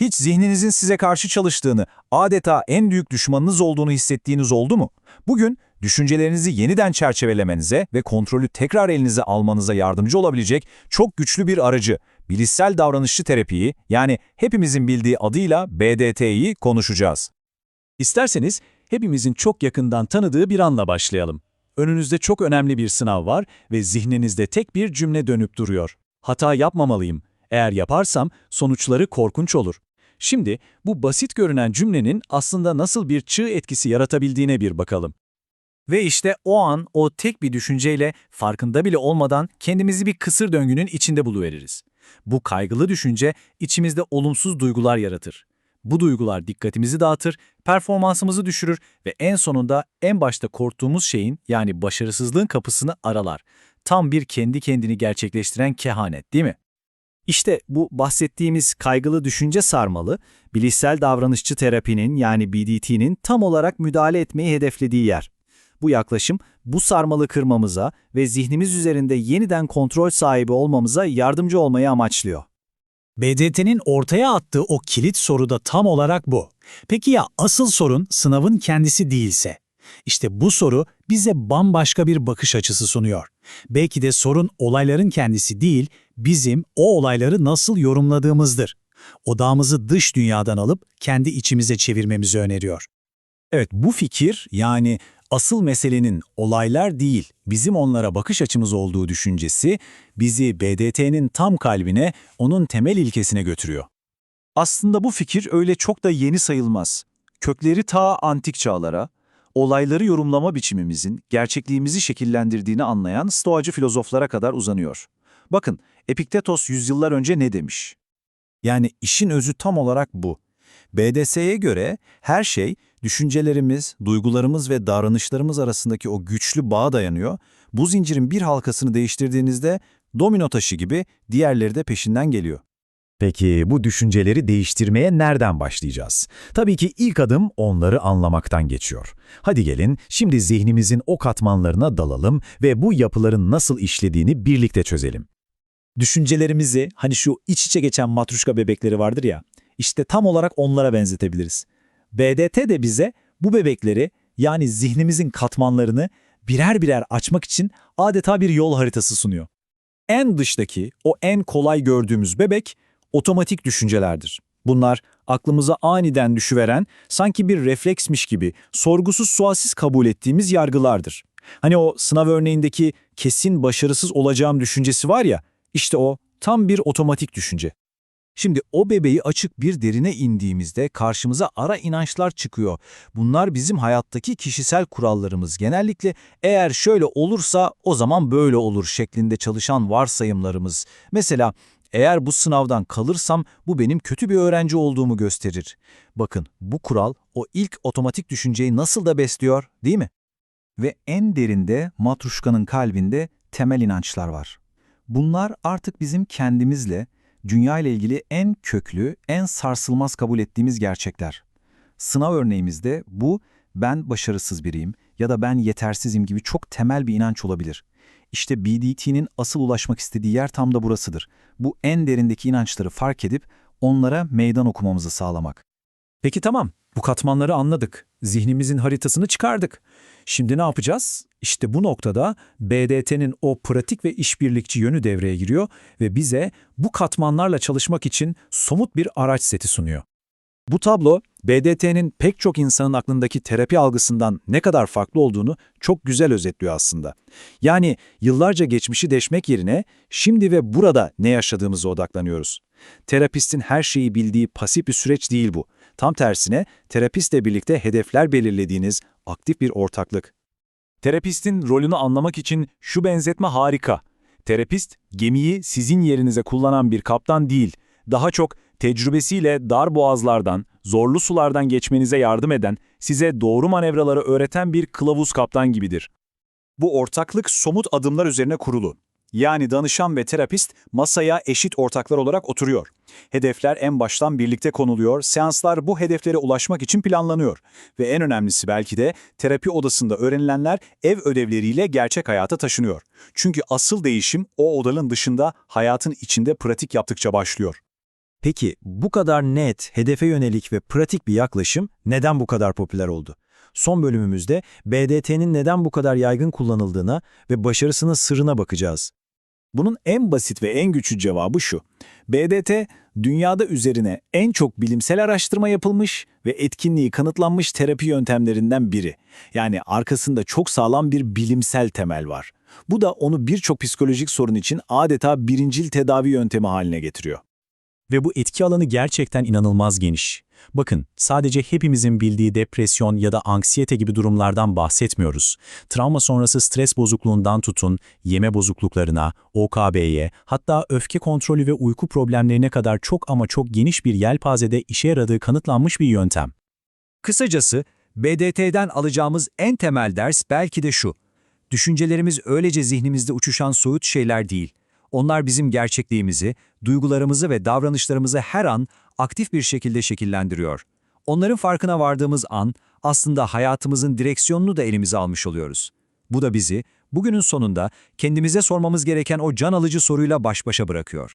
Hiç zihninizin size karşı çalıştığını, adeta en büyük düşmanınız olduğunu hissettiğiniz oldu mu? Bugün düşüncelerinizi yeniden çerçevelemenize ve kontrolü tekrar elinize almanıza yardımcı olabilecek çok güçlü bir aracı, bilişsel davranışçı terapiyi yani hepimizin bildiği adıyla BDT'yi konuşacağız. İsterseniz hepimizin çok yakından tanıdığı bir anla başlayalım. Önünüzde çok önemli bir sınav var ve zihninizde tek bir cümle dönüp duruyor. Hata yapmamalıyım. Eğer yaparsam sonuçları korkunç olur. Şimdi bu basit görünen cümlenin aslında nasıl bir çığ etkisi yaratabildiğine bir bakalım. Ve işte o an o tek bir düşünceyle farkında bile olmadan kendimizi bir kısır döngünün içinde buluveririz. Bu kaygılı düşünce içimizde olumsuz duygular yaratır. Bu duygular dikkatimizi dağıtır, performansımızı düşürür ve en sonunda en başta korktuğumuz şeyin yani başarısızlığın kapısını aralar. Tam bir kendi kendini gerçekleştiren kehanet değil mi? İşte bu bahsettiğimiz kaygılı düşünce sarmalı, bilişsel davranışçı terapinin yani BDT'nin tam olarak müdahale etmeyi hedeflediği yer. Bu yaklaşım bu sarmalı kırmamıza ve zihnimiz üzerinde yeniden kontrol sahibi olmamıza yardımcı olmayı amaçlıyor. BDT'nin ortaya attığı o kilit soru da tam olarak bu. Peki ya asıl sorun sınavın kendisi değilse? İşte bu soru bize bambaşka bir bakış açısı sunuyor. Belki de sorun olayların kendisi değil, bizim o olayları nasıl yorumladığımızdır. Odağımızı dış dünyadan alıp kendi içimize çevirmemizi öneriyor. Evet bu fikir yani asıl meselenin olaylar değil bizim onlara bakış açımız olduğu düşüncesi bizi BDT'nin tam kalbine onun temel ilkesine götürüyor. Aslında bu fikir öyle çok da yeni sayılmaz. Kökleri ta antik çağlara, olayları yorumlama biçimimizin gerçekliğimizi şekillendirdiğini anlayan stoacı filozoflara kadar uzanıyor. Bakın Epiktetos yüzyıllar önce ne demiş? Yani işin özü tam olarak bu. BDS'ye göre her şey düşüncelerimiz, duygularımız ve davranışlarımız arasındaki o güçlü bağa dayanıyor. Bu zincirin bir halkasını değiştirdiğinizde domino taşı gibi diğerleri de peşinden geliyor. Peki bu düşünceleri değiştirmeye nereden başlayacağız? Tabii ki ilk adım onları anlamaktan geçiyor. Hadi gelin şimdi zihnimizin o katmanlarına dalalım ve bu yapıların nasıl işlediğini birlikte çözelim. Düşüncelerimizi hani şu iç içe geçen matruşka bebekleri vardır ya, işte tam olarak onlara benzetebiliriz. BDT de bize bu bebekleri yani zihnimizin katmanlarını birer birer açmak için adeta bir yol haritası sunuyor. En dıştaki, o en kolay gördüğümüz bebek otomatik düşüncelerdir. Bunlar aklımıza aniden düşüveren, sanki bir refleksmiş gibi sorgusuz sualsiz kabul ettiğimiz yargılardır. Hani o sınav örneğindeki kesin başarısız olacağım düşüncesi var ya, işte o tam bir otomatik düşünce. Şimdi o bebeği açık bir derine indiğimizde karşımıza ara inançlar çıkıyor. Bunlar bizim hayattaki kişisel kurallarımız. Genellikle eğer şöyle olursa o zaman böyle olur şeklinde çalışan varsayımlarımız. Mesela eğer bu sınavdan kalırsam bu benim kötü bir öğrenci olduğumu gösterir. Bakın bu kural o ilk otomatik düşünceyi nasıl da besliyor değil mi? Ve en derinde matruşkanın kalbinde temel inançlar var. Bunlar artık bizim kendimizle, dünya ile ilgili en köklü, en sarsılmaz kabul ettiğimiz gerçekler. Sınav örneğimizde bu ben başarısız biriyim ya da ben yetersizim gibi çok temel bir inanç olabilir. İşte BDT'nin asıl ulaşmak istediği yer tam da burasıdır. Bu en derindeki inançları fark edip onlara meydan okumamızı sağlamak. Peki tamam, bu katmanları anladık. Zihnimizin haritasını çıkardık. Şimdi ne yapacağız? İşte bu noktada BDT'nin o pratik ve işbirlikçi yönü devreye giriyor ve bize bu katmanlarla çalışmak için somut bir araç seti sunuyor. Bu tablo, BDT'nin pek çok insanın aklındaki terapi algısından ne kadar farklı olduğunu çok güzel özetliyor aslında. Yani yıllarca geçmişi deşmek yerine şimdi ve burada ne yaşadığımıza odaklanıyoruz. Terapistin her şeyi bildiği pasif bir süreç değil bu. Tam tersine terapistle birlikte hedefler belirlediğiniz aktif bir ortaklık. Terapistin rolünü anlamak için şu benzetme harika. Terapist, gemiyi sizin yerinize kullanan bir kaptan değil, daha çok tecrübesiyle dar boğazlardan, zorlu sulardan geçmenize yardım eden, size doğru manevraları öğreten bir kılavuz kaptan gibidir. Bu ortaklık somut adımlar üzerine kurulu. Yani danışan ve terapist masaya eşit ortaklar olarak oturuyor. Hedefler en baştan birlikte konuluyor, seanslar bu hedeflere ulaşmak için planlanıyor. Ve en önemlisi belki de terapi odasında öğrenilenler ev ödevleriyle gerçek hayata taşınıyor. Çünkü asıl değişim o odanın dışında hayatın içinde pratik yaptıkça başlıyor. Peki bu kadar net, hedefe yönelik ve pratik bir yaklaşım neden bu kadar popüler oldu? Son bölümümüzde BDT'nin neden bu kadar yaygın kullanıldığına ve başarısının sırrına bakacağız. Bunun en basit ve en güçlü cevabı şu. BDT, dünyada üzerine en çok bilimsel araştırma yapılmış ve etkinliği kanıtlanmış terapi yöntemlerinden biri. Yani arkasında çok sağlam bir bilimsel temel var. Bu da onu birçok psikolojik sorun için adeta birincil tedavi yöntemi haline getiriyor. Ve bu etki alanı gerçekten inanılmaz geniş. Bakın, sadece hepimizin bildiği depresyon ya da anksiyete gibi durumlardan bahsetmiyoruz. Travma sonrası stres bozukluğundan tutun, yeme bozukluklarına, OKB'ye, hatta öfke kontrolü ve uyku problemlerine kadar çok ama çok geniş bir yelpazede işe yaradığı kanıtlanmış bir yöntem. Kısacası, BDT'den alacağımız en temel ders belki de şu. Düşüncelerimiz öylece zihnimizde uçuşan soyut şeyler değil. Onlar bizim gerçekliğimizi, duygularımızı ve davranışlarımızı her an aktif bir şekilde şekillendiriyor. Onların farkına vardığımız an aslında hayatımızın direksiyonunu da elimize almış oluyoruz. Bu da bizi bugünün sonunda kendimize sormamız gereken o can alıcı soruyla baş başa bırakıyor.